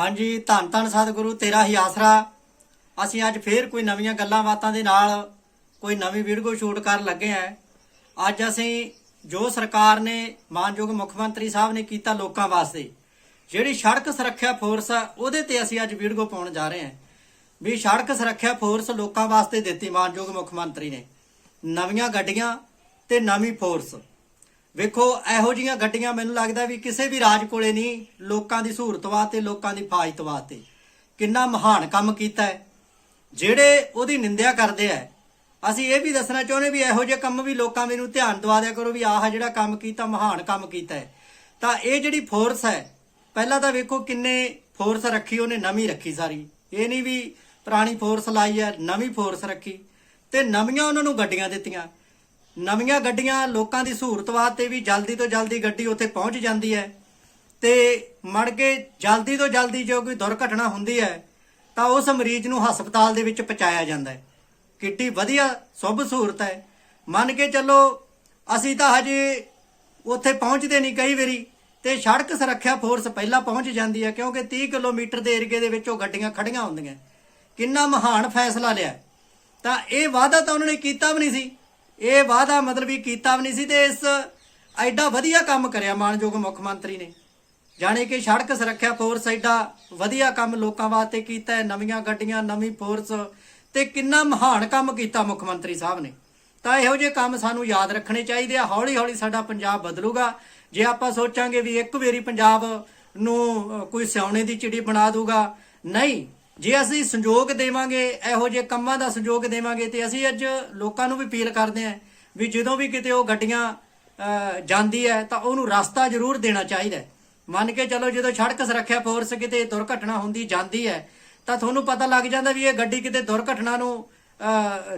ਹਾਂਜੀ, ਧੰਨ ਧੰਨ ਸਤਿਗੁਰੂ, ਤੇਰਾ ਹੀ ਆਸਰਾ। ਅਸੀਂ ਅੱਜ ਫੇਰ ਕੋਈ ਨਵੀਆਂ ਗੱਲਾਂ ਬਾਤਾਂ ਦੇ ਨਾਲ ਕੋਈ ਨਵੀਂ ਵੀਡੀਓ ਸ਼ੂਟ ਕਰਨ ਲੱਗੇ ਆ। ਅੱਜ ਅਸੀਂ ਜੋ ਸਰਕਾਰ ਨੇ, ਮਾਨਯੋਗ ਮੁੱਖ ਮੰਤਰੀ ਸਾਹਿਬ ਨੇ ਕੀਤਾ ਲੋਕਾਂ ਵਾਸਤੇ, ਜਿਹੜੀ ਸੜਕ ਸੁਰੱਖਿਆ ਫੋਰਸ ਆ, ਉਹਦੇ ਤੇ ਅਸੀਂ ਅੱਜ ਵੀਡੀਓ ਪਾਉਣ ਜਾ ਰਹੇ ਹਾਂ ਵੀ ਸੜਕ ਸੁਰੱਖਿਆ ਫੋਰਸ ਲੋਕਾਂ ਵਾਸਤੇ ਦਿੱਤੀ, ਮਾਨਯੋਗ ਮੁੱਖ ਮੰਤਰੀ ਨੇ। ਨਵੀਆਂ ਗੱਡੀਆਂ ਤੇ ਨਵੀਂ ਫੋਰਸ। ਵੇਖੋ, ਇਹੋ ਜੀਆਂ ਗੱਡੀਆਂ ਮੈਨੂੰ ਲੱਗਦਾ ਵੀ ਕਿਸੇ ਵੀ ਰਾਜ ਕੋਲੇ ਨਹੀਂ, ਲੋਕਾਂ ਦੀ ਸਹੂਲਤ ਵਾਸਤੇ, ਲੋਕਾਂ ਦੀ ਫਾਇਤ ਵਾਸਤੇ। ਕਿੰਨਾ ਮਹਾਨ ਕੰਮ ਕੀਤਾ ਹੈ। ਜਿਹੜੇ ਉਹਦੀ ਨਿੰਦਿਆ ਕਰਦੇ ਆ, ਅਸੀਂ ਇਹ ਵੀ ਦੱਸਣਾ ਚਾਹੁੰਦੇ ਵੀ ਇਹੋ ਜਿਹੇ ਕੰਮ ਵੀ ਲੋਕਾਂ ਦੇ ਨੂੰ ਧਿਆਨ ਦਵਾ ਦਿਆ ਕਰੋ ਵੀ ਆਹ ਜਿਹੜਾ ਕੰਮ ਕੀਤਾ, ਮਹਾਨ ਕੰਮ ਕੀਤਾ ਹੈ। ਤਾਂ ਇਹ ਜਿਹੜੀ ਫੋਰਸ ਹੈ, ਪਹਿਲਾਂ ਤਾਂ ਵੇਖੋ ਕਿੰਨੇ ਫੋਰਸ ਰੱਖੀ, ਉਹਨੇ ਨਵੀਂ ਰੱਖੀ ਸਾਰੀ। ਇਹ ਨਹੀਂ ਵੀ ਪੁਰਾਣੀ ਫੋਰਸ ਲਾਈ ਹੈ, ਨਵੀਂ ਫੋਰਸ ਰੱਖੀ। ਤੇ ਨਵੀਆਂ ਉਹਨਾਂ ਨੂੰ ਗੱਡੀਆਂ ਦਿੱਤੀਆਂ। ਨਵੀਆਂ ਗੱਡੀਆਂ ਲੋਕਾਂ ਦੀ ਸਹੂਲਤ ਵਾਸਤੇ ਵੀ ਜਲਦੀ ਤੋਂ ਜਲਦੀ ਗੱਡੀ ਉੱਥੇ ਪਹੁੰਚ ਜਾਂਦੀ ਹੈ ਤੇ ਮੜ ਕੇ ਜਲਦੀ ਤੋਂ ਜਲਦੀ ਜੋ ਕੋਈ ਦੁਰਘਟਨਾ ਹੁੰਦੀ ਹੈ ਤਾਂ ਉਸ ਮਰੀਜ਼ ਨੂੰ ਹਸਪਤਾਲ ਦੇ ਵਿੱਚ ਪਹੁੰਚਾਇਆ ਜਾਂਦਾ ਹੈ। ਕਿੱਡੀ ਵਧੀਆ, ਸੁਭ ਸਹੂਲਤ ਹੈ। ਮੰਨ ਕੇ ਚੱਲੋ, ਅਸੀਂ ਤਾਂ ਹਜੇ ਉੱਥੇ ਪਹੁੰਚਦੇ ਨਹੀਂ ਕਈ ਵਾਰੀ ਤੇ ਸੜਕ ਸੁਰੱਖਿਆ ਫੋਰਸ ਪਹਿਲਾਂ ਪਹੁੰਚ ਜਾਂਦੀ ਹੈ ਕਿਉਂਕਿ 30 ਕਿਲੋਮੀਟਰ ਦੇ ਏਰੀਏ ਦੇ ਵਿੱਚ ਉਹ ਗੱਡੀਆਂ ਖੜੀਆਂ ਹੁੰਦੀਆਂ। ਕਿੰਨਾ ਮਹਾਨ ਫੈਸਲਾ ਲਿਆ। ਤਾਂ ਇਹ ਵਾਅਦਾ ਤਾਂ ਉਹਨਾਂ ਨੇ ਕੀਤਾ ਵੀ ਨਹੀਂ ਸੀ। ਇਹ ਵਾਅਦਾ ਮਤਲਬ ਵੀ ਕੀਤਾ ਵੀ ਨਹੀਂ ਸੀ ਤੇ ਇਸ ਐਡਾ ਵਧੀਆ ਕੰਮ ਕਰਿਆ ਮਾਨਯੋਗ ਮੁੱਖ ਮੰਤਰੀ ਨੇ। ਜਾਣੇ ਕਿ ਸੜਕ ਸੁਰੱਖਿਆ ਫੋਰਸ ਐਡਾ ਵਧੀਆ ਕੰਮ ਲੋਕਾਂ ਵਾਸਤੇ ਕੀਤਾ ਹੈ, ਨਵੀਆਂ ਗੱਡੀਆਂ, ਨਵੀਂ ਫੋਰਸ ਤੇ ਕਿੰਨਾ ਮਹਾਨ ਕੰਮ ਕੀਤਾ ਮੁੱਖ ਮੰਤਰੀ ਸਾਹਿਬ ਨੇ। ਤਾਂ ਇਹੋ ਜਿਹੇ ਕੰਮ ਸਾਨੂੰ ਯਾਦ ਰੱਖਣੇ ਚਾਹੀਦੇ ਆ ਹੌਲੀ ਹੌਲੀ ਸਾਡਾ ਪੰਜਾਬ ਬਦਲੂਗਾ। ਜੇ ਆਪਾਂ ਸੋਚਾਂਗੇ ਵੀ ਇੱਕ ਵਾਰੀ ਪੰਜਾਬ ਨੂੰ ਕੋਈ ਸਿਆਉਣੇ ਦੀ ਚਿੜੀ ਬਣਾ ਦੂਗਾ, ਨਹੀਂ। ਜੇ ਅਸੀਂ ਸੰਯੋਗ ਦੇਵਾਂਗੇ, ਇਹੋ ਜਿਹੇ ਕੰਮਾਂ ਦਾ ਸੰਯੋਗ ਦੇਵਾਂਗੇ ਤੇ ਅਸੀਂ ਅੱਜ ਲੋਕਾਂ ਨੂੰ ਵੀ ਅਪੀਲ ਕਰਦੇ ਆਂ ਵੀ ਜਦੋਂ ਵੀ ਕਿਤੇ ਉਹ ਗੱਡੀਆਂ ਜਾਂਦੀ ਹੈ ਤਾਂ ਉਹਨੂੰ ਰਸਤਾ ਜ਼ਰੂਰ ਦੇਣਾ ਚਾਹੀਦਾ ਮੰਨ ਕੇ ਚਲੋ ਜਦੋਂ ਸੜਕ ਸੁਰੱਖਿਆ ਫੋਰਸ ਕਿਤੇ ਦੁਰਘਟਨਾ ਹੁੰਦੀ ਜਾਂਦੀ ਹੈ, ਤਾਂ ਤੁਹਾਨੂੰ ਪਤਾ ਲੱਗ ਜਾਂਦਾ ਵੀ ਇਹ ਗੱਡੀ ਕਿਤੇ ਦੁਰਘਟਨਾ ਨੂੰ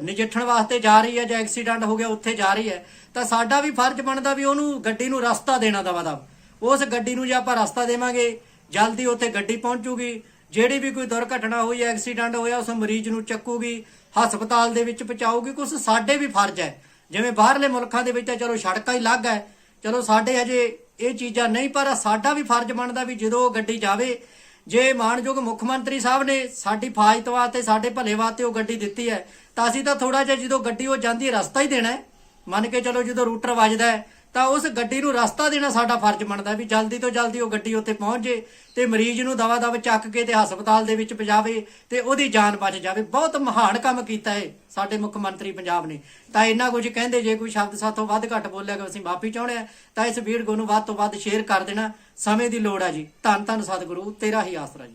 ਨਜਿੱਠਣ ਵਾਸਤੇ ਜਾ ਰਹੀ ਹੈ ਜਾਂ ਐਕਸੀਡੈਂਟ ਹੋ ਗਿਆ, ਉੱਥੇ ਜਾ ਰਹੀ ਹੈ। ਤਾਂ ਸਾਡਾ ਵੀ ਫਰਜ਼ ਬਣਦਾ ਵੀ ਉਹਨੂੰ ਗੱਡੀ ਨੂੰ ਰਸਤਾ ਦੇਣਾ ਦਾ ਦਵ। ਉਸ ਗੱਡੀ ਨੂੰ ਜੇ ਆਪਾਂ ਰਸਤਾ ਦੇਵਾਂਗੇ, ਜਲਦੀ ਉੱਥੇ ਗੱਡੀ ਪਹੁੰਚੂਗੀ। ਜਿਹੜੀ ਵੀ ਕੋਈ ਦੁਰਘਟਨਾ ਹੋਈ, ਐਕਸੀਡੈਂਟ ਹੋਇਆ, ਉਸ ਮਰੀਜ਼ ਨੂੰ ਚੱਕੂਗੀ, ਹਸਪਤਾਲ ਦੇ ਵਿੱਚ ਪਹੁੰਚਾਊਗੀ ਕੁਝ ਸਾਡੇ ਵੀ ਫਰਜ਼ ਹੈ। ਜਿਵੇਂ ਬਾਹਰਲੇ ਮੁਲਕਾਂ ਦੇ ਵਿੱਚ ਤਾਂ ਚਲੋ ਸੜਕਾਂ ਹੀ ਲੱਗ ਹੈ। ਚਲੋ ਸਾਡੇ ਹਜੇ ਇਹ ਚੀਜ਼ਾਂ ਨਹੀਂ, ਪਰ ਸਾਡਾ ਵੀ ਫਰਜ਼ ਬਣਦਾ ਵੀ ਜਦੋਂ ਉਹ ਗੱਡੀ ਜਾਵੇ, ਜੇ ਮਾਨਯੋਗ ਮੁੱਖ ਮੰਤਰੀ ਸਾਹਿਬ ਨੇ ਸਾਡੀ ਫਾਇਤ ਵਾਸਤੇ ਸਾਡੇ ਭਲੇ ਵਾਸਤੇ ਉਹ ਗੱਡੀ ਦਿੱਤੀ ਹੈ, ਤਾਂ ਅਸੀਂ ਤਾਂ ਥੋੜਾ ਜਿਹਾ ਜਦੋਂ ਗੱਡੀ ਉਹ ਜਾਂਦੀ ਰਸਤਾ ਹੀ ਦੇਣਾ ਮੰਨ ਕੇ ਚਲੋ ਜਦੋਂ ਰੂਟਰ ਵੱਜਦਾ ਤਾਂ ਉਸ ਗੱਡੀ ਨੂੰ ਰਸਤਾ ਦੇਣਾ ਸਾਡਾ ਫਰਜ਼ ਬਣਦਾ ਵੀ ਜਲਦੀ ਤੋਂ ਜਲਦੀ ਉਹ ਗੱਡੀ ਉੱਥੇ ਪਹੁੰਚ ਜੇ ਤੇ ਮਰੀਜ਼ ਨੂੰ ਦਵਾ ਦਵ ਚੱਕ ਕੇ ਤੇ ਹਸਪਤਾਲ ਦੇ ਵਿੱਚ ਪਜਾਵੇ ਤੇ ਉਹਦੀ ਜਾਨ ਬਚ ਜਾਵੇ। ਬਹੁਤ ਮਹਾਨ ਕੰਮ ਕੀਤਾ ਹੈ ਸਾਡੇ ਮੁੱਖ ਮੰਤਰੀ ਪੰਜਾਬ ਨੇ। ਤਾਂ ਇੰਨਾ ਕੁਝ ਕਹਿੰਦੇ, ਜੇ ਕੋਈ ਸ਼ਬਦ ਸਾਥੋਂ ਵੱਧ ਘੱਟ ਬੋਲਿਆ ਕਿ ਅਸੀਂ ਮਾਫੀ ਚਾਹੁੰਦੇ ਆ ਤਾਂ ਇਸ ਵੀਡੀਓ ਨੂੰ ਵੱਧ ਤੋਂ ਵੱਧ ਸ਼ੇਅਰ ਕਰ ਦੇਣਾ। ਸਮੇਂ ਦੀ ਲੋੜ ਆ ਜੀ। ਧੰਨ ਧੰਨ ਸਤਿਗੁਰੂ, ਤੇਰਾ ਹੀ ਆਸਰਾ ਜੀ।